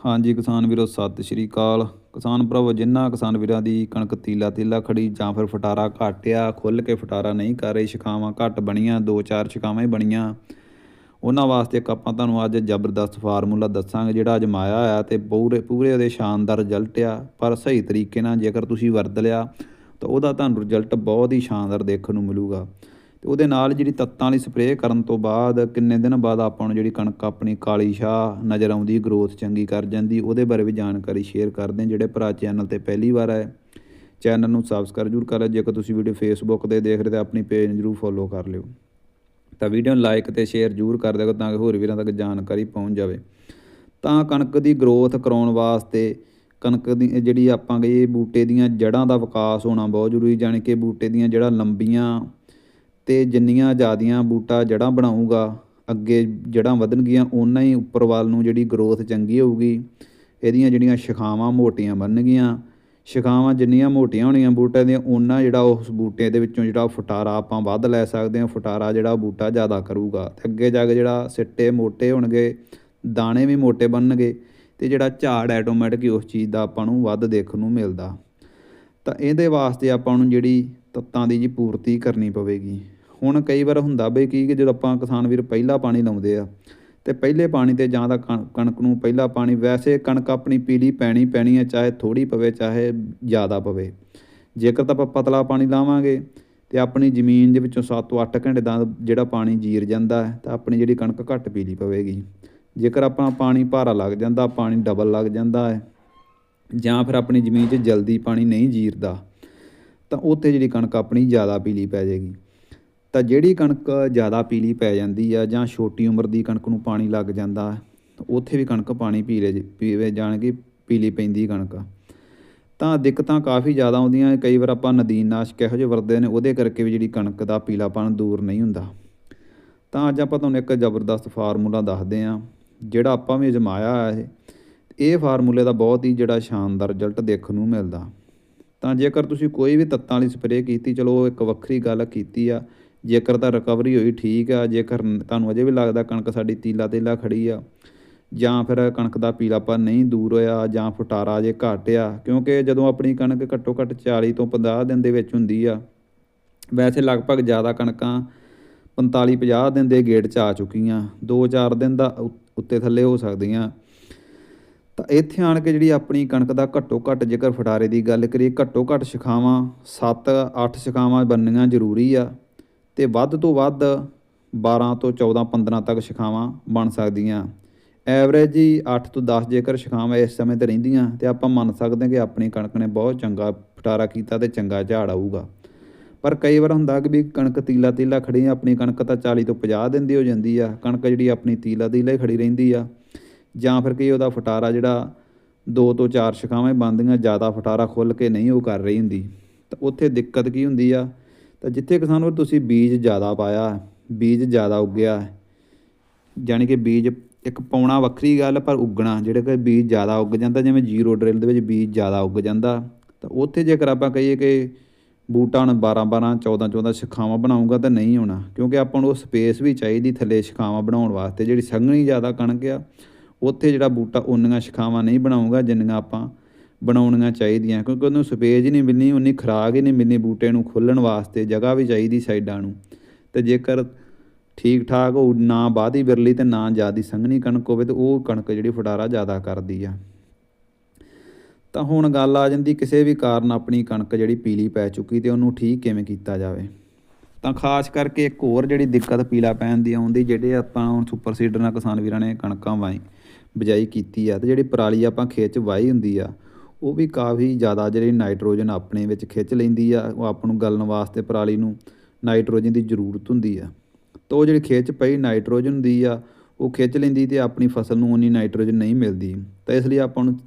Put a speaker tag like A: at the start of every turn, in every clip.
A: ਹਾਂਜੀ, ਕਿਸਾਨ ਵੀਰੋ, ਸਤਿ ਸ਼੍ਰੀ ਅਕਾਲ। ਕਿਸਾਨ ਭਰਾਵੋ ਜਿਨ੍ਹਾਂ ਕਿਸਾਨ ਵੀਰਾਂ ਦੀ ਕਣਕ ਤੀਲਾ ਤੀਲਾ ਖੜੀ ਜਾਂ ਫਿਰ ਫਟਾਰਾ ਘਟਿਆ, ਖੁੱਲ ਕੇ ਫਟਾਰਾ ਨਹੀਂ ਕਰ ਰਹੇ ਸ਼ਿਕਾਵਾਂ ਘੱਟ ਬਣੀਆਂ, ਦੋ ਚਾਰ ਸ਼ਿਕਾਵਾਂ ਹੀ ਬਣੀਆਂ। ਉਹਨਾਂ ਵਾਸਤੇ ਇੱਕ ਆਪਾਂ ਤੁਹਾਨੂੰ ਅੱਜ ਜ਼ਬਰਦਸਤ ਫਾਰਮੂਲਾ ਦੱਸਾਂਗੇ, ਜਿਹੜਾ ਅਜਮਾਇਆ ਆ ਤੇ ਪੂਰੇ ਪੂਰੇ ਉਹਦੇ ਸ਼ਾਨਦਾਰ ਰਿਜ਼ਲਟ ਆ। ਪਰ ਸਹੀ ਤਰੀਕੇ ਨਾਲ ਜੇਕਰ ਤੁਸੀਂ ਵਰਤ ਲਿਆ, ਤਾਂ ਉਹਦਾ ਤੁਹਾਨੂੰ ਰਿਜ਼ਲਟ ਬਹੁਤ ਹੀ ਸ਼ਾਨਦਾਰ ਦੇਖਣ ਨੂੰ ਮਿਲੂਗਾ। ਤੇ ਉਹਦੇ ਨਾਲ ਜਿਹੜੀ ਤੱਤਾਂ ਵਾਲੀ ਸਪਰੇਅ ਕਰਨ ਤੋਂ ਬਾਅਦ ਕਿੰਨੇ ਦਿਨ ਬਾਅਦ ਆਪਾਂ ਨੂੰ ਜਿਹੜੀ ਕਣਕ ਆਪਣੀ ਕਾਲੀ ਸ਼ਾਹ ਨਜ਼ਰ ਆਉਂਦੀ ਗਰੋਥ ਚੰਗੀ ਕਰ ਜਾਂਦੀ, ਉਹਦੇ ਬਾਰੇ ਵੀ ਜਾਣਕਾਰੀ ਸ਼ੇਅਰ ਕਰਦੇ ਜਿਹੜੇ ਭਰਾ ਚੈਨਲ ਤੇ ਪਹਿਲੀ ਵਾਰ ਆਏ ਚੈਨਲ ਨੂੰ ਸਬਸਕ੍ਰਾਈਬ ਜ਼ਰੂਰ ਕਰ ਲਿਓ ਜੇਕਰ ਤੁਸੀਂ ਵੀਡੀਓ ਫੇਸਬੁੱਕ ਤੇ ਦੇਖ ਰਹੇ ਤਾਂ ਆਪਣੀ ਪੇਜ ਨੂੰ ਜ਼ਰੂਰ ਫੋਲੋ ਕਰ ਲਿਓ। ਤਾਂ ਵੀਡੀਓ ਨੂੰ ਲਾਈਕ ਤੇ ਸ਼ੇਅਰ ਜ਼ਰੂਰ ਕਰ ਦਿਓ ਤਾਂ ਕਿ ਹੋਰ ਵੀਰਾਂ ਤੱਕ ਜਾਣਕਾਰੀ ਪਹੁੰਚ ਜਾਵੇ। ਤਾਂ ਕਣਕ ਦੀ ਗਰੋਥ ਕਰਾਉਣ ਵਾਸਤੇ ਕਣਕ ਦੀ ਜਿਹੜੀ ਆਪਾਂ ਕਹੀਏ ਬੂਟੇ ਦੀਆਂ ਜੜ੍ਹਾਂ ਦਾ ਵਿਕਾਸ ਹੋਣਾ ਬਹੁਤ ਜ਼ਰੂਰੀ, ਜਾਣੀ ਕਿ ਬੂਟੇ ਦੀਆਂ ਜੜ੍ਹਾਂ ਲੰਬੀਆਂ ਤੇ ਜਿੰਨੀਆਂ ਜ਼ਿਆਦੀਆਂ ਬੂਟਾ ਜੜ੍ਹਾਂ ਬਣਾਊਗਾ, ਅੱਗੇ ਜੜ੍ਹਾਂ ਵਧਣਗੀਆਂ, ਓਨਾ ਹੀ ਉੱਪਰ ਵੱਲ ਨੂੰ ਜਿਹੜੀ ਗਰੋਥ ਚੰਗੀ ਹੋਊਗੀ। ਇਹਦੀਆਂ ਜਿਹੜੀਆਂ ਸ਼ਾਖਾਵਾਂ ਮੋਟੀਆਂ ਬਣਨਗੀਆਂ। ਸ਼ਾਖਾਵਾਂ ਜਿੰਨੀਆਂ ਮੋਟੀਆਂ ਹੋਣੀਆਂ ਬੂਟੇ ਦੀਆਂ ਉਹਨਾਂ ਜਿਹੜਾ ਉਸ ਬੂਟੇ ਦੇ ਵਿੱਚੋਂ ਜਿਹੜਾ ਫਟਾਰਾ ਆਪਾਂ ਵੱਧ ਲੈ ਸਕਦੇ ਹਾਂ। ਫਟਾਰਾ ਜਿਹੜਾ ਬੂਟਾ ਜ਼ਿਆਦਾ ਕਰੂਗਾ। ਤੇ ਅੱਗੇ ਜਾ ਕੇ ਜਿਹੜਾ ਸਿੱਟੇ ਮੋਟੇ ਹੋਣਗੇ, ਦਾਣੇ ਵੀ ਮੋਟੇ ਬਣਨਗੇ ਤੇ ਜਿਹੜਾ ਝਾੜ ਆਟੋਮੈਟਿਕ ਉਸ ਚੀਜ਼ ਦਾ ਆਪਾਂ ਨੂੰ ਵੱਧ ਦੇਖਣ ਨੂੰ ਮਿਲਦਾ। ਤਾਂ ਇਹਦੇ ਵਾਸਤੇ ਆਪਾਂ ਨੂੰ ਜਿਹੜੀ ਤੱਤਾਂ ਦੀ ਜੀ ਪੂਰਤੀ ਕਰਨੀ ਪਵੇਗੀ। ਹੁਣ ਕਈ ਵਾਰ ਹੁੰਦਾ ਬਈ ਕੀ ਕਿ ਜਦੋਂ ਆਪਾਂ ਕਿਸਾਨ ਵੀਰ ਪਹਿਲਾ ਪਾਣੀ ਲਾਉਂਦੇ ਆ, ਤੇ ਪਹਿਲੇ ਪਾਣੀ ਤੇ ਜਾਂ ਤਾਂ ਕਣ- ਕਣਕ ਨੂੰ ਪਹਿਲਾ ਪਾਣੀ, ਵੈਸੇ ਕਣਕ ਆਪਣੀ ਪੀਲੀ ਪੈਣੀ ਪੈਣੀ ਹੈ ਚਾਹੇ ਥੋੜੀ ਪਵੇ, ਚਾਹੇ ਜ਼ਿਆਦਾ ਪਵੇ। ਜੇਕਰ ਤਾਂ ਆਪਾਂ ਪਤਲਾ ਪਾਣੀ ਲਾਵਾਂਗੇ, ਤੇ ਆਪਣੀ ਜ਼ਮੀਨ ਦੇ ਵਿੱਚੋਂ 7 ਤੋਂ 8 ਘੰਟੇ ਦਾ ਜਿਹੜਾ ਪਾਣੀ ਜੀਰ ਜਾਂਦਾ ਹੈ, ਤਾਂ ਆਪਣੀ ਜਿਹੜੀ ਕਣਕ ਘੱਟ ਪੀਲੀ ਪਵੇਗੀ। ਜੇਕਰ ਆਪਣਾ ਪਾਣੀ ਭਾਰਾ ਲੱਗ ਜਾਂਦਾ, ਪਾਣੀ ਡਬਲ ਲੱਗ ਜਾਂਦਾ ਹੈ, ਜਾਂ ਫਿਰ ਆਪਣੀ ਜ਼ਮੀਨ 'ਚ ਜਲਦੀ ਪਾਣੀ ਨਹੀਂ ਜੀਰਦਾ, ਤਾਂ ਉੱਥੇ ਜਿਹੜੀ ਕਣਕ ਆਪਣੀ ਜ਼ਿਆਦਾ ਪੀਲੀ ਪੈ ਜਾਏਗੀ। ਤਾਂ ਜਿਹੜੀ ਕਣਕ ਜ਼ਿਆਦਾ ਪੀਲੀ ਪੈ ਜਾਂਦੀ ਆ ਜਾਂ ਛੋਟੀ ਉਮਰ ਦੀ ਕਣਕ ਨੂੰ ਪਾਣੀ ਲੱਗ ਜਾਂਦਾ, ਉੱਥੇ ਵੀ ਕਣਕ ਪਾਣੀ ਪੀਲੇ ਪੀਵੇ ਜਾਣਗੀ ਪੀਲੀ ਪੈਂਦੀ ਕਣਕ। ਤਾਂ ਦਿੱਕਤਾਂ ਕਾਫੀ ਜ਼ਿਆਦਾ ਆਉਂਦੀਆਂ, ਕਈ ਵਾਰ ਆਪਾਂ ਨਦੀਨਨਾਸ਼ਕ ਕਿਹੋ ਜਿਹੇ ਵਰਦੇ ਨੇ, ਉਹਦੇ ਕਰਕੇ ਵੀ ਜਿਹੜੀ ਕਣਕ ਦਾ ਪੀਲਾਪਣ ਦੂਰ ਨਹੀਂ ਹੁੰਦਾ। ਤਾਂ ਅੱਜ ਆਪਾਂ ਤੁਹਾਨੂੰ ਇੱਕ ਜ਼ਬਰਦਸਤ ਫਾਰਮੂਲਾ ਦੱਸਦੇ ਹਾਂ, ਜਿਹੜਾ ਆਪਾਂ ਵੀ ਅਜਮਾਇਆ ਹੈ ਇਹ। ਫਾਰਮੂਲੇ ਦਾ ਬਹੁਤ ਹੀ ਜਿਹੜਾ ਸ਼ਾਨਦਾਰ ਰਿਜ਼ਲਟ ਦੇਖਣ ਨੂੰ ਮਿਲਦਾ। ਤਾਂ ਜੇਕਰ ਤੁਸੀਂ ਕੋਈ ਵੀ ਤੱਤਾਂ ਵਾਲੀ ਸਪਰੇਅ ਕੀਤੀ, ਚਲੋ ਉਹ ਇੱਕ ਵੱਖਰੀ ਗੱਲ ਕੀਤੀ ਆ ਜੇਕਰ ਤਾਂ ਰਿਕਵਰੀ ਹੋਈ ਠੀਕ ਆ, ਜੇਕਰ ਤੁਹਾਨੂੰ ਅਜੇ ਵੀ ਲੱਗਦਾ ਕਣਕ ਸਾਡੀ ਤੀਲਾ ਤੀਲਾ ਖੜੀ ਆ, ਜਾਂ ਫਿਰ ਕਣਕ ਦਾ ਪੀਲਾਪਨ ਨਹੀਂ ਦੂਰ ਹੋਇਆ, ਜਾਂ ਫੁਟਾਰਾ ਜੇ ਘੱਟ ਆ ਕਿਉਂਕਿ ਜਦੋਂ ਆਪਣੀ ਕਣਕ ਘੱਟੋ ਘੱਟ 40 ਤੋਂ 50 ਦਿਨ ਦੇ ਵਿੱਚ ਹੁੰਦੀ ਆ, ਵੈਸੇ ਲਗਭਗ ਜ਼ਿਆਦਾ ਕਣਕਾਂ 45 50 ਦਿਨ ਦੇ ਗੇਟ 'ਚ ਆ ਚੁੱਕੀਆਂ 2-4 ਦਿਨ ਦਾ ਉੱਤੇ ਥੱਲੇ ਹੋ ਸਕਦੀਆਂ। ਤਾਂ ਇੱਥੇ ਆਣ ਕੇ ਜਿਹੜੀ ਆਪਣੀ ਕਣਕ ਦਾ ਘੱਟੋ ਘੱਟ ਜੇਕਰ ਫਟਾਰੇ ਦੀ ਗੱਲ ਕਰੀਏ, ਘੱਟੋ ਘੱਟ ਸ਼ਿਖਾਵਾਂ 7-8 ਸ਼ਿਖਾਵਾਂ ਬਣਨੀਆਂ ਜ਼ਰੂਰੀ ਆ। ਤੇ ਵੱਧ ਤੋਂ ਵੱਧ 12 ਤੋਂ 14 15 ਤੱਕ ਸ਼ਿਖਾਵਾਂ ਬਣ ਸਕਦੀਆਂ। ਐਵਰੇਜ ਹੀ 8 ਤੋਂ 10 ਜੇਕਰ ਸ਼ਿਖਾਵਾਂ ਇਸ ਸਮੇਂ ਤੇ ਰਹਿੰਦੀਆਂ ਤੇ ਆਪਾਂ ਮੰਨ ਸਕਦੇ ਹਾਂ ਕਿ ਆਪਣੀ ਕਣਕ ਨੇ ਬਹੁਤ ਚੰਗਾ ਫਟਾਰਾ ਕੀਤਾ ਤੇ ਚੰਗਾ ਝਾੜ ਆਊਗਾ। ਪਰ ਕਈ ਵਾਰ ਹੁੰਦਾ ਕਿ ਵੀ ਕਣਕ ਤੀਲਾ ਤੀਲਾ ਖੜੀ ਆ, ਆਪਣੀ ਕਣਕ ਤਾਂ 40 ਤੋਂ 50 ਦਿਨ ਦੀ ਹੋ ਜਾਂਦੀ ਆ, ਕਣਕ ਜਿਹੜੀ ਆਪਣੀ ਤੀਲਾ ਤੀਲਾ ਹੀ ਖੜੀ ਰਹਿੰਦੀ ਆ। ਜਾਂ ਫਿਰ ਕਿ ਉਹਦਾ ਫਟਾਰਾ ਜਿਹੜਾ ਦੋ ਤੋਂ ਚਾਰ ਸ਼ਿਖਾਵਾਂ ਹੀ ਬਣਦੀਆਂ, ਜ਼ਿਆਦਾ ਫਟਾਰਾ ਖੁੱਲ ਕੇ ਨਹੀਂ ਉਹ ਕਰ ਰਹੀ ਹੁੰਦੀ। ਤਾਂ ਉੱਥੇ ਦਿੱਕਤ ਕੀ ਹੁੰਦੀ ਆ? ਤਾਂ ਜਿੱਥੇ ਕਿਸਾਨ ਵੀਰ ਤੁਸੀਂ ਬੀਜ ਜ਼ਿਆਦਾ ਪਾਇਆ, ਬੀਜ ਜ਼ਿਆਦਾ ਉੱਗਿਆ, ਜਾਣੀ ਕਿ ਬੀਜ ਇੱਕ ਪਾਉਣਾ ਵੱਖਰੀ ਗੱਲ ਪਰ ਉੱਗਣਾ, ਜਿਹੜੇ ਕਿ ਬੀਜ ਜ਼ਿਆਦਾ ਉੱਗ ਜਾਂਦਾ, ਜਿਵੇਂ ਜ਼ੀਰੋ ਡਰਿਲ ਦੇ ਵਿੱਚ ਬੀਜ ਜ਼ਿਆਦਾ ਉੱਗ ਜਾਂਦਾ, ਤਾਂ ਉੱਥੇ ਜੇਕਰ ਆਪਾਂ ਕਹੀਏ ਕਿ ਬੂਟਾ ਹੁਣ 12 12 14 14 ਸ਼ਿਖਾਵਾਂ ਬਣਾਉਂਗਾ ਤਾਂ ਨਹੀਂ ਹੋਣਾ ਕਿਉਂਕਿ ਆਪਾਂ ਨੂੰ ਉਹ ਸਪੇਸ ਵੀ ਚਾਹੀਦੀ ਥੱਲੇ ਸ਼ਿਖਾਵਾਂ ਬਣਾਉਣ ਵਾਸਤੇ, ਜਿਹੜੀ ਸੰਘਣੀ ਜ਼ਿਆਦਾ ਕਣਕ ਆ, ਉੱਥੇ ਜਿਹੜਾ ਬੂਟਾ ਉਨੀਆਂ ਸ਼ਿਖਾਵਾਂ ਨਹੀਂ ਬਣਾਉਂਗਾ ਜਿੰਨੀਆਂ ਆਪਾਂ ਬਣਾਉਣੀਆਂ ਚਾਹੀਦੀਆਂ, ਕਿਉਂਕਿ ਉਹਨੂੰ ਸਪੇਸ ਹੀ ਨਹੀਂ ਮਿਲਣੀ ਉਨੀ ਖੁਰਾਕ ਹੀ ਨਹੀਂ ਮਿਲਣੀ ਬੂਟੇ ਨੂੰ ਖੁੱਲਣ ਵਾਸਤੇ, ਜਗ੍ਹਾ ਵੀ ਚਾਹੀਦੀ ਸਾਈਡਾਂ ਨੂੰ। ਤੇ ਜੇਕਰ ਠੀਕ ਠਾਕ ਹੋ ਨਾ ਬਾਦੀ ਬਿਰਲੀ ਤੇ ਨਾ ਜ਼ਿਆਦੀ ਸੰਘਣੀ ਕਣਕ ਹੋਵੇ, ਤੇ ਉਹ ਕਣਕ ਜਿਹੜੀ ਫਟਾਰਾ ਜ਼ਿਆਦਾ ਕਰਦੀ ਆ। ਤਾਂ ਹੁਣ ਗੱਲ ਆ ਜਾਂਦੀ, ਕਿਸੇ ਵੀ ਕਾਰਨ ਆਪਣੀ ਕਣਕ ਜਿਹੜੀ ਪੀਲੀ ਪੈ ਚੁੱਕੀ ਤੇ ਉਹਨੂੰ ਠੀਕ ਕਿਵੇਂ ਕੀਤਾ ਜਾਵੇ। ਤਾਂ ਖਾਸ ਕਰਕੇ ਇੱਕ ਹੋਰ ਜਿਹੜੀ ਦਿੱਕਤ ਪੀਲਾ ਪੈਣ ਦੀ ਆਉਂਦੀ, ਜਿਹੜੇ ਆਪਾਂ ਹੁਣ ਸੁਪਰ ਸੀਡਰ ਨਾਲ ਕਿਸਾਨ ਵੀਰਾਂ ਨੇ ਕਣਕਾਂ ਵਾਈ, ਬਿਜਾਈ ਕੀਤੀ ਆ, ਤੇ ਜਿਹੜੀ ਪਰਾਲੀ ਆਪਾਂ ਖੇਤ 'ਚ ਵਾਹੀ ਹੁੰਦੀ ਆ ਉਹ ਵੀ ਕਾਫੀ ਜ਼ਿਆਦਾ ਜਿਹੜੀ ਨਾਈਟ੍ਰੋਜਨ ਆਪਣੇ ਵਿੱਚ ਖਿੱਚ ਲੈਂਦੀ ਆ, ਉਹ ਆਪ ਨੂੰ ਗਲਣ ਵਾਸਤੇ ਪਰਾਲੀ ਨੂੰ ਨਾਈਟ੍ਰੋਜਨ ਦੀ ਜ਼ਰੂਰਤ ਹੁੰਦੀ ਆ। ਤਾਂ ਉਹ ਜਿਹੜੀ ਖੇਤ ਪਈ ਨਾਈਟ੍ਰੋਜਨ ਹੁੰਦੀ ਆ, ਉਹ ਖਿੱਚ ਲੈਂਦੀ ਤੇ ਆਪਣੀ ਫਸਲ ਨੂੰ ਉਨੀ ਨਾਈਟ੍ਰੋਜਨ ਨਹੀਂ ਮਿਲਦੀ। ਤਾਂ ਇਸ ਲਈ ਆਪਾਂ ਨੂੰ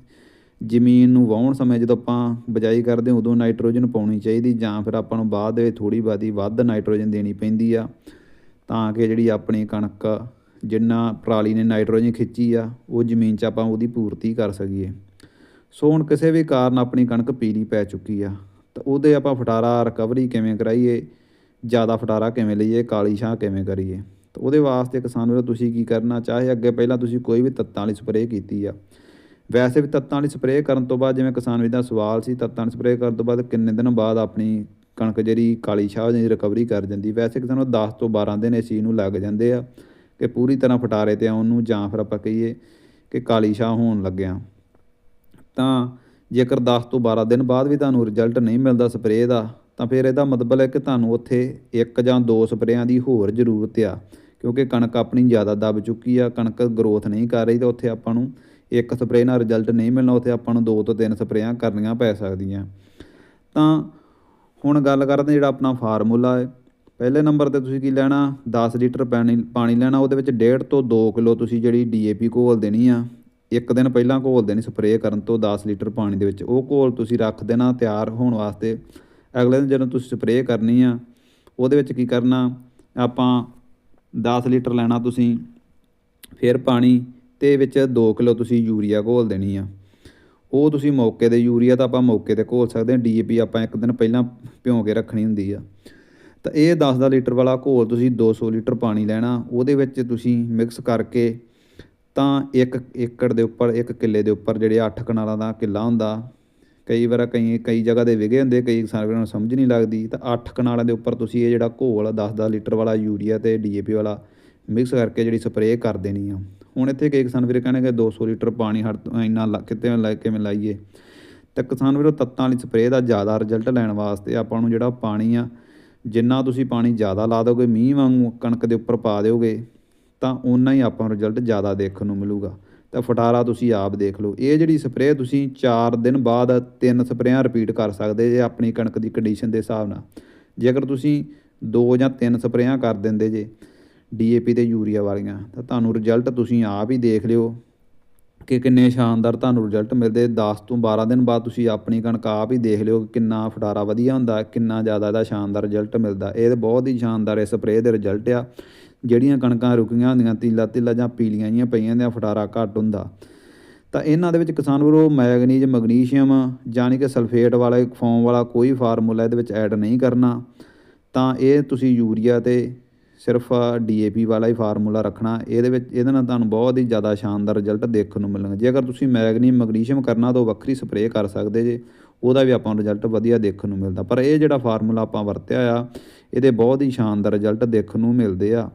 A: ਜ਼ਮੀਨ ਨੂੰ ਵਾਹੁਣ ਸਮੇਂ ਜਦੋਂ ਆਪਾਂ ਬਿਜਾਈ ਕਰਦੇ ਉਦੋਂ ਨਾਈਟ੍ਰੋਜਨ ਪਾਉਣੀ ਚਾਹੀਦੀ ਜਾਂ ਫਿਰ ਆਪਾਂ ਨੂੰ ਬਾਅਦ ਦੇ ਵਿੱਚ ਥੋੜੀ ਬਾਦੀ ਵੱਧ ਨਾਈਟ੍ਰੋਜਨ ਦੇਣੀ ਪੈਂਦੀ ਆ, ਤਾਂ ਕਿ ਜਿਹੜੀ ਆਪਣੀ ਕਣਕ, ਜਿੰਨਾ ਪਰਾਲੀ ਨੇ ਨਾਈਟ੍ਰੋਜਨ ਖਿੱਚੀ ਆ, ਉਹ ਜ਼ਮੀਨ 'ਚ ਆਪਾਂ ਉਹਦੀ ਪੂਰਤੀ ਕਰ ਸਕੀਏ। ਸੋ ਹੁਣ ਕਿਸੇ ਵੀ ਕਾਰਨ ਆਪਣੀ ਕਣਕ ਪੀਲੀ ਪੈ ਚੁੱਕੀ ਆ, ਤਾਂ ਉਹਦੇ ਆਪਾਂ ਫਟਾਰਾ ਰਿਕਵਰੀ ਕਿਵੇਂ ਕਰਾਈਏ, ਜ਼ਿਆਦਾ ਫਟਾਰਾ ਕਿਵੇਂ ਲਈਏ, ਕਾਲੀ ਛਾਂ ਕਿਵੇਂ ਕਰੀਏ? ਤਾਂ ਉਹਦੇ ਵਾਸਤੇ ਕਿਸਾਨ ਵੀਰੋ, ਤੁਸੀਂ ਕੀ ਕਰਨਾ? ਚਾਹੇ ਅੱਗੇ ਪਹਿਲਾਂ ਤੁਸੀਂ ਕੋਈ ਵੀ ਤੱਤਾਂ ਵਾਲੀ ਸਪਰੇਅ ਕੀਤੀ ਆ। ਵੈਸੇ ਵੀ ਤੱਤਾਂ ਵਾਲੀ ਸਪਰੇਅ ਕਰਨ ਤੋਂ ਬਾਅਦ ਜਿਵੇਂ ਕਿਸਾਨ ਵੀਰ ਦਾ ਸਵਾਲ ਸੀ, ਤੱਤਾਂ ਵਾਲੀ ਸਪਰੇਅ ਕਰਨ ਤੋਂ ਬਾਅਦ ਕਿੰਨੇ ਦਿਨ ਬਾਅਦ ਆਪਣੀ ਕਣਕ ਜਿਹੜੀ ਕਾਲੀ ਸ਼ਾਹ ਦੀ ਰਿਕਵਰੀ ਕਰ ਜਾਂਦੀ? ਵੈਸੇ ਕਿਸਾਨ ਨੂੰ 10 ਤੋਂ 12 ਦਿਨ ਇਸ ਚੀਜ਼ ਨੂੰ ਲੱਗ ਜਾਂਦੇ ਆ, ਕਿ ਪੂਰੀ ਤਰ੍ਹਾਂ ਫਟਾਰੇ ਤੇ ਆਉਣ ਨੂੰ ਜਾਂ ਫਿਰ ਆਪਾਂ ਕਹੀਏ ਕਿ ਕਾਲੀ ਛਾਹ ਹੋਣ ਲੱਗਿਆ। ਤਾਂ ਜੇਕਰ 10 ਤੋਂ 12 ਦਿਨ ਬਾਅਦ ਵੀ ਤੁਹਾਨੂੰ ਰਿਜ਼ਲਟ ਨਹੀਂ ਮਿਲਦਾ ਸਪਰੇਅ ਦਾ, ਤਾਂ ਫਿਰ ਇਹਦਾ ਮਤਲਬ ਹੈ ਕਿ ਤੁਹਾਨੂੰ ਉੱਥੇ ਇੱਕ ਜਾਂ ਦੋ ਸਪਰੇਆਂ ਦੀ ਹੋਰ ਜ਼ਰੂਰਤ ਆ, ਕਿਉਂਕਿ ਕਣਕ ਆਪਣੀ ਜ਼ਿਆਦਾ ਦਬ ਚੁੱਕੀ ਆ, ਕਣਕ ਗਰੋਥ ਨਹੀਂ ਕਰ ਰਹੀ ਤਾਂ ਉੱਥੇ ਆਪਾਂ ਨੂੰ ਇੱਕ ਸਪਰੇਅ ਨਾਲ ਰਿਜ਼ਲਟ ਨਹੀਂ ਮਿਲਣਾ, ਉੱਥੇ ਆਪਾਂ ਨੂੰ ਦੋ ਤੋਂ ਤਿੰਨ ਸਪਰੇਆਂ ਕਰਨੀਆਂ ਪੈ ਸਕਦੀਆਂ। ਤਾਂ ਹੁਣ ਗੱਲ ਕਰਦੇ ਜਿਹੜਾ ਆਪਣਾ ਫਾਰਮੂਲਾ ਹੈ। ਪਹਿਲੇ ਨੰਬਰ ਤੇ ਤੁਸੀਂ ਕੀ ਲੈਣਾ? 10 ਲੀਟਰ ਪਾਣੀ ਪਾਣੀ ਲੈਣਾ, ਉਹਦੇ ਵਿੱਚ 1.5 ਤੋਂ 2 ਕਿਲੋ ਤੁਸੀਂ ਜਿਹੜੀ ਡੀਏਪੀ ਘੋਲ ਦੇਣੀ ਆ। ਇੱਕ ਦਿਨ ਪਹਿਲਾਂ ਘੋਲ ਦੇਣੀ ਸਪਰੇਅ ਕਰਨ ਤੋਂ 10 ਲੀਟਰ ਪਾਣੀ ਦੇ ਵਿੱਚ। ਉਹ ਘੋਲ ਤੁਸੀਂ ਰੱਖ ਦੇਣਾ ਤਿਆਰ ਹੋਣ ਵਾਸਤੇ। ਅਗਲੇ ਦਿਨ ਜਦੋਂ ਤੁਸੀਂ ਸਪਰੇਅ ਕਰਨੀ ਆ, ਉਹਦੇ ਵਿੱਚ ਕੀ ਕਰਨਾ, ਆਪਾਂ 10 ਲੀਟਰ ਲੈਣਾ ਤੁਸੀਂ, ਫਿਰ ਪਾਣੀ ਤੇ ਵਿੱਚ 2 ਕਿਲੋ ਤੁਸੀਂ ਯੂਰੀਆ ਘੋਲ ਦੇਣੀ ਆ। ਉਹ ਤੁਸੀਂ ਮੌਕੇ ਤੇ ਯੂਰੀਆ ਤਾਂ ਆਪਾਂ ਮੌਕੇ ਤੇ ਘੋਲ ਸਕਦੇ ਹਾਂ ਡੀਏਪੀ ਆਪਾਂ ਇੱਕ ਦਿਨ ਪਹਿਲਾਂ ਭਿਉਂ ਕੇ ਰੱਖਣੀ ਹੁੰਦੀ ਆ। ਤਾਂ ਇਹ 10 ਦਾ ਲੀਟਰ ਵਾਲਾ ਘੋਲ ਤੁਸੀਂ 200 ਲੀਟਰ ਪਾਣੀ ਲੈਣਾ, ਉਹਦੇ ਵਿੱਚ ਤੁਸੀਂ ਮਿਕਸ ਕਰਕੇ ਤਾਂ ਇੱਕ ਏਕੜ ਦੇ ਉੱਪਰ, ਇੱਕ ਕਿੱਲੇ ਦੇ ਉੱਪਰ ਜਿਹੜੇ ਅੱਠ ਕਨਾਲਾਂ ਦਾ ਕਿੱਲਾ ਹੁੰਦਾ, ਕਈ ਵਾਰ ਕਈ ਕਈ ਜਗ੍ਹਾ ਦੇ ਵਿਗੇ ਹੁੰਦੇ, ਕਈ ਕਿਸਾਨਾਂ ਨੂੰ ਸਮਝ ਨਹੀਂ ਲੱਗਦੀ, ਤਾਂ ਅੱਠ ਕਨਾਲਾਂ ਦੇ ਉੱਪਰ ਤੁਸੀਂ ਇਹ ਜਿਹੜਾ ਘੋਲ 10-10 ਲੀਟਰ ਵਾਲਾ ਯੂਰੀਆ ਤੇ ਡੀਏਪੀ ਵਾਲਾ ਮਿਕਸ ਕਰਕੇ ਜਿਹੜੀ ਸਪਰੇਅ ਕਰ ਦੇਣੀ ਆ। ਹੁਣ ਇੱਥੇ ਕਈ ਕਿਸਾਨ ਵੀਰੇ ਕਹਿਣਗੇ 200 ਲੀਟਰ ਪਾਣੀ ਹਰ ਇੰਨਾ ਲਾ- ਕਿਤੇ ਲੈ ਕੇ ਮਿਲਾਈਏ ਤਾਂ ਕਿਸਾਨ ਵੀਰੋ, ਤੱਤਾਂ ਵਾਲੀ ਸਪਰੇਅ ਦਾ ਜ਼ਿਆਦਾ ਰਿਜ਼ਲਟ ਲੈਣ ਵਾਸਤੇ ਆਪਾਂ ਨੂੰ ਜਿਹੜਾ ਪਾਣੀ ਆ, ਜਿੰਨਾ ਤੁਸੀਂ ਪਾਣੀ ਜ਼ਿਆਦਾ ਲਾ ਦੋਗੇ, ਮੀਂਹ ਵਾਂਗੂ ਕਣਕ ਦੇ ਉੱਪਰ ਪਾ ਦਿਓਗੇ ਤਾਂ ਓਨਾ ਹੀ ਆਪਾਂ ਨੂੰ ਰਿਜ਼ਲਟ ਜ਼ਿਆਦਾ ਦੇਖਣ ਨੂੰ ਮਿਲੂਗਾ। ਤਾਂ ਫਟਾਰਾ ਤੁਸੀਂ ਆਪ ਦੇਖ ਲਓ। ਇਹ ਜਿਹੜੀ ਸਪਰੇਅ ਤੁਸੀਂ 4 ਦਿਨ ਬਾਅਦ ਤਿੰਨ ਸਪਰੇਆਂ ਰਿਪੀਟ ਕਰ ਸਕਦੇ ਜੇ ਆਪਣੀ ਕਣਕ ਦੀ ਕੰਡੀਸ਼ਨ ਦੇ ਹਿਸਾਬ ਨਾਲ। ਜੇਕਰ ਤੁਸੀਂ ਦੋ ਜਾਂ ਤਿੰਨ ਸਪਰੇਆਂ ਕਰ ਦਿੰਦੇ ਜੇ ਡੀਏਪੀ ਤੇ ਯੂਰੀਆ ਵਾਲੀਆਂ, ਤਾਂ ਤੁਹਾਨੂੰ ਰਿਜ਼ਲਟ ਤੁਸੀਂ ਆਪ ਹੀ ਦੇਖ ਲਿਓ ਕਿ ਕਿੰਨੇ ਸ਼ਾਨਦਾਰ ਤੁਹਾਨੂੰ ਰਿਜ਼ਲਟ ਮਿਲਦੇ। 10 ਤੋਂ 12 ਦਿਨ ਬਾਅਦ ਤੁਸੀਂ ਆਪਣੀ ਕਣਕ ਆਪ ਹੀ ਦੇਖ ਲਿਓ ਕਿੰਨਾ ਫਟਾਰਾ ਵਧੀਆ ਹੁੰਦਾ, ਕਿੰਨਾ ਜ਼ਿਆਦਾ ਇਹਦਾ ਸ਼ਾਨਦਾਰ ਰਿਜ਼ਲਟ ਮਿਲਦਾ। ਇਹ ਬਹੁਤ ਹੀ ਸ਼ਾਨਦਾਰ ਇਹ ਸਪਰੇਅ ਦੇ ਰਿਜ਼ਲਟ ਆ। ਜਿਹੜੀਆਂ ਕਣਕਾਂ ਰੁਕੀਆਂ ਹੁੰਦੀਆਂ, ਤੀਲਾ ਤੀਲਾ ਜਾਂ ਪੀਲੀਆਂ ਜੀਆਂ ਪਈਆਂ ਹੁੰਦੀਆਂ ਫਟਾਰਾ ਘੱਟ ਹੁੰਦਾ। ਤਾਂ ਇਹਨਾਂ ਦੇ ਵਿੱਚ ਕਿਸਾਨ ਵੀਰੋ, ਮੈਗਨੀਜ਼, ਮੈਗਨੀਸ਼ੀਅਮ ਜਾਨੀ ਕਿ ਸਲਫੇਟ ਵਾਲਾ, ਫੋਮ ਵਾਲਾ ਕੋਈ ਫਾਰਮੂਲਾ ਇਹਦੇ ਵਿੱਚ ਐਡ ਨਹੀਂ ਕਰਨਾ। ਤਾਂ ਇਹ ਤੁਸੀਂ ਯੂਰੀਆ ਤੇ ਸਿਰਫ ਡੀਏਪੀ ਵਾਲਾ ਹੀ ਫਾਰਮੂਲਾ ਰੱਖਣਾ। ਇਹਦੇ ਵਿੱਚ, ਇਹਦੇ ਨਾਲ ਤੁਹਾਨੂੰ ਬਹੁਤ ਹੀ ਜ਼ਿਆਦਾ ਸ਼ਾਨਦਾਰ ਰਿਜ਼ਲਟ ਦੇਖਣ ਨੂੰ ਮਿਲਣਗੇ। ਜੇਕਰ ਤੁਸੀਂ ਮੈਗਨੀ ਮੈਗਨੀਸ਼ੀਅਮ ਕਰਨਾ ਤਾਂ ਉਹ ਵੱਖਰੀ ਸਪਰੇਅ ਕਰ ਸਕਦੇ ਜੇ। ਉਹਦਾ ਵੀ ਆਪਾਂ ਨੂੰ ਰਿਜ਼ਲਟ ਵਧੀਆ ਦੇਖਣ ਨੂੰ ਮਿਲਦਾ। ਪਰ ਇਹ ਜਿਹੜਾ ਫਾਰਮੂਲਾ ਆਪਾਂ ਵਰਤਿਆ ਆ, ਇਹਦੇ ਬਹੁਤ ਹੀ ਸ਼ਾਨਦਾਰ ਰਿਜ਼ਲਟ ਦੇਖਣ ਨੂੰ ਮਿਲਦੇ ਆ।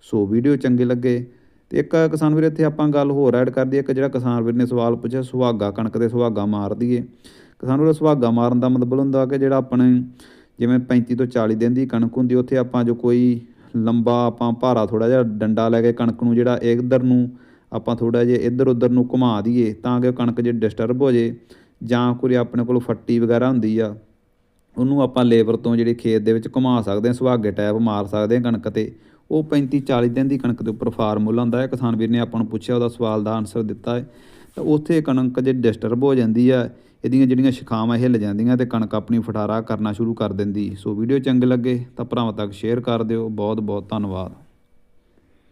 A: ਸੋ ਵੀਡੀਓ ਚੰਗੇ ਲੱਗੇ। ਤੇ ਇੱਕ ਕਿਸਾਨ ਵੀਰ, ਇੱਥੇ ਆਪਾਂ ਗੱਲ ਹੋਰ ਐਡ ਕਰਦੀ ਦਈਏ। ਇੱਕ ਜਿਹੜਾ ਕਿਸਾਨ ਵੀਰ ਨੇ ਸਵਾਲ ਪੁੱਛਿਆ, ਸੁਹਾਗਾ, ਕਣਕ ਦੇ ਸੁਹਾਗਾ ਮਾਰ ਦਈਏ। ਕਿਸਾਨ ਵੀਰ, ਸੁਹਾਗਾ ਮਾਰਨ ਦਾ ਮਤਲਬ ਹੁੰਦਾ ਕਿ ਜਿਹੜਾ ਆਪਣੇ ਜਿਵੇਂ 35 ਤੋਂ 40 ਦਿਨ ਦੀ ਕਣਕ ਹੁੰਦੀ, ਉੱਥੇ ਆਪਾਂ ਜੋ ਕੋਈ ਲੰਬਾ ਆਪਾਂ ਭਾਰਾ ਥੋੜਾ ਜਿਹਾ ਡੰਡਾ ਲੈ ਕੇ ਕਣਕ ਨੂੰ ਜਿਹੜਾ ਇੱਧਰ ਨੂੰ ਆਪਾਂ ਥੋੜਾ ਜਿਹਾ ਇੱਧਰ ਉੱਧਰ ਨੂੰ ਘੁਮਾ ਦਈਏ, ਤਾਂ ਕਿ ਕਣਕ ਜੇ ਡਿਸਟਰਬ ਹੋ ਜੇ। ਜਾਂ ਕੋਈ ਆਪਣੇ ਕੋਲ ਫੱਟੀ ਵਗੈਰਾ ਹੁੰਦੀ ਆ, ਉਹਨੂੰ ਆਪਾਂ ਲੇਬਰ ਤੋਂ ਜਿਹੜੀ ਖੇਤ ਦੇ ਵਿੱਚ ਘੁਮਾ ਸਕਦੇ ਹਾਂ, ਸੁਹਾਗੇ ਟੈਪ ਮਾਰ ਸਕਦੇ ਹਾਂ ਕਣਕ ਤੇ। ਉਹ 35 40 ਦਿਨ ਦੀ ਕਣਕ ਦੇ ਉੱਪਰ ਫਾਰਮੂਲਾ ਹੁੰਦਾ ਹੈ। ਕਿਸਾਨ ਵੀਰ ਨੇ ਆਪਾਂ ਨੂੰ ਪੁੱਛਿਆ, ਉਹਦਾ ਸਵਾਲ ਦਾ ਆਨਸਰ ਦਿੱਤਾ ਹੈ। ਤਾਂ ਉੱਥੇ ਕਣਕ ਜੇ ਡਿਸਟਰਬ ਹੋ ਜਾਂਦੀ ਆ, ਇਹਦੀਆਂ ਜਿਹੜੀਆਂ ਸ਼ਿਖਾਵਾਂ ਹਿੱਲ ਜਾਂਦੀਆਂ ਤੇ ਕਣਕ ਆਪਣੀ ਫਟਾਰਾ ਕਰਨਾ ਸ਼ੁਰੂ ਕਰ ਦਿੰਦੀ। ਸੋ ਵੀਡੀਓ ਚੰਗੇ ਲੱਗੇ ਤਾਂ ਭਰਾਵਾਂ ਤੱਕ ਸ਼ੇਅਰ ਕਰ ਦਿਓ। ਬਹੁਤ ਬਹੁਤ ਧੰਨਵਾਦ।